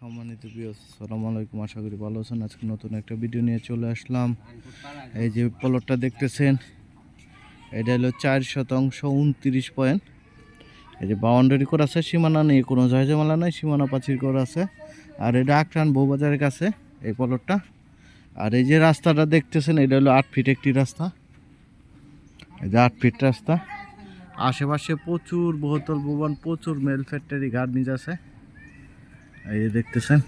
সম্মানিত প্রিয় সালাম আলাইকুম। আশা করি ভালো আছেন। আজকে নতুন একটা ভিডিও নিয়ে চলে আসলাম। এই যে প্লটটা দেখতেছেন, এটা হলো চার শতাংশ উনত্রিশ পয়েন্ট এই যে বাউন্ডারি করা আছে, সীমানা নেই, কোনো জয়জমালা নেই, সীমানা পাচির করা আছে। আর এটা আকরান বউবাজারের কাছে, এই প্লটটা আর এই যে রাস্তাটা দেখতেছেন, এটা হলো আট ফিট একটি রাস্তা। এই যে আট ফিট রাস্তা। আশেপাশে প্রচুর বহুতল ভবন, প্রচুর মেল ফ্যাক্টরি গার্মেন্টস আছে। এই যে দেখতেছেন।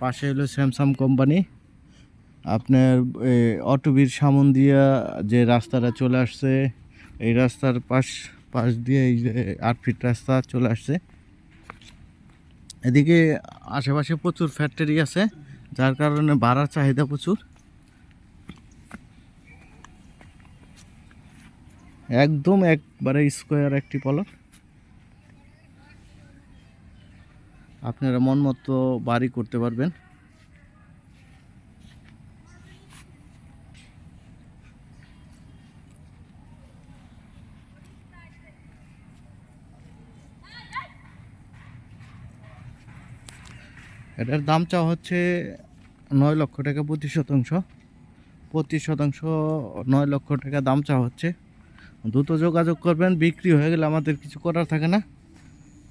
পাশে হলো স্যামসাং কোম্পানি আপনার অটোবির সামন দিয়া যে রাস্তাটা চলে আসছে, এই রাস্তার পাশ পাশ দিয়ে এই যে আট ফিট রাস্তা চলে আসছে। এদিকে আশেপাশে প্রচুর ফ্যাক্টরি আছে, যার কারণে ভাড়ার চাহিদা প্রচুর। একদম একবারে স্কোয়ার একটি পলট আপনারা মন মতো বাড়ি করতে পারবেন। এটার দাম চাওয়া হচ্ছে নয় লক্ষ টাকা প্রতি শতাংশ। প্রতি শতাংশ, নয় লক্ষ টাকা দাম চাওয়া হচ্ছে। দ্রুত যোগাযোগ করবেন, বিক্রি হয়ে গেলে আমাদের কিছু করার থাকে না।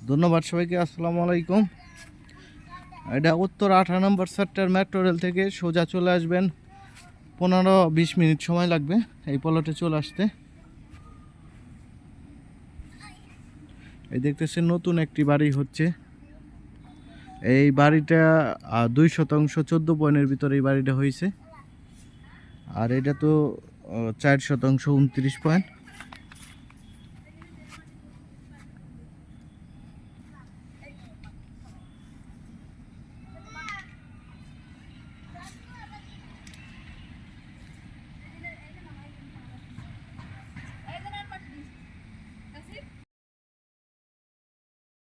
ধন্যবাদ সবাইকে, আসসালামু আলাইকুম। এটা উত্তর আঠারো নম্বর সেক্টর মেট্রো রেল থেকে সোজা চলে আসবেন। পনেরো বিশ মিনিট সময় লাগবে এই পলটে চলে আসতে। এই দেখতেছেন নতুন একটি বাড়ি হচ্ছে। এই বাড়িটা দুই শতাংশ, চোদ্দ পয়েন্টের ভিতরে এই বাড়িটা হয়েছে। আর এটা তো চার শতাংশ, উনত্রিশ পয়েন্ট।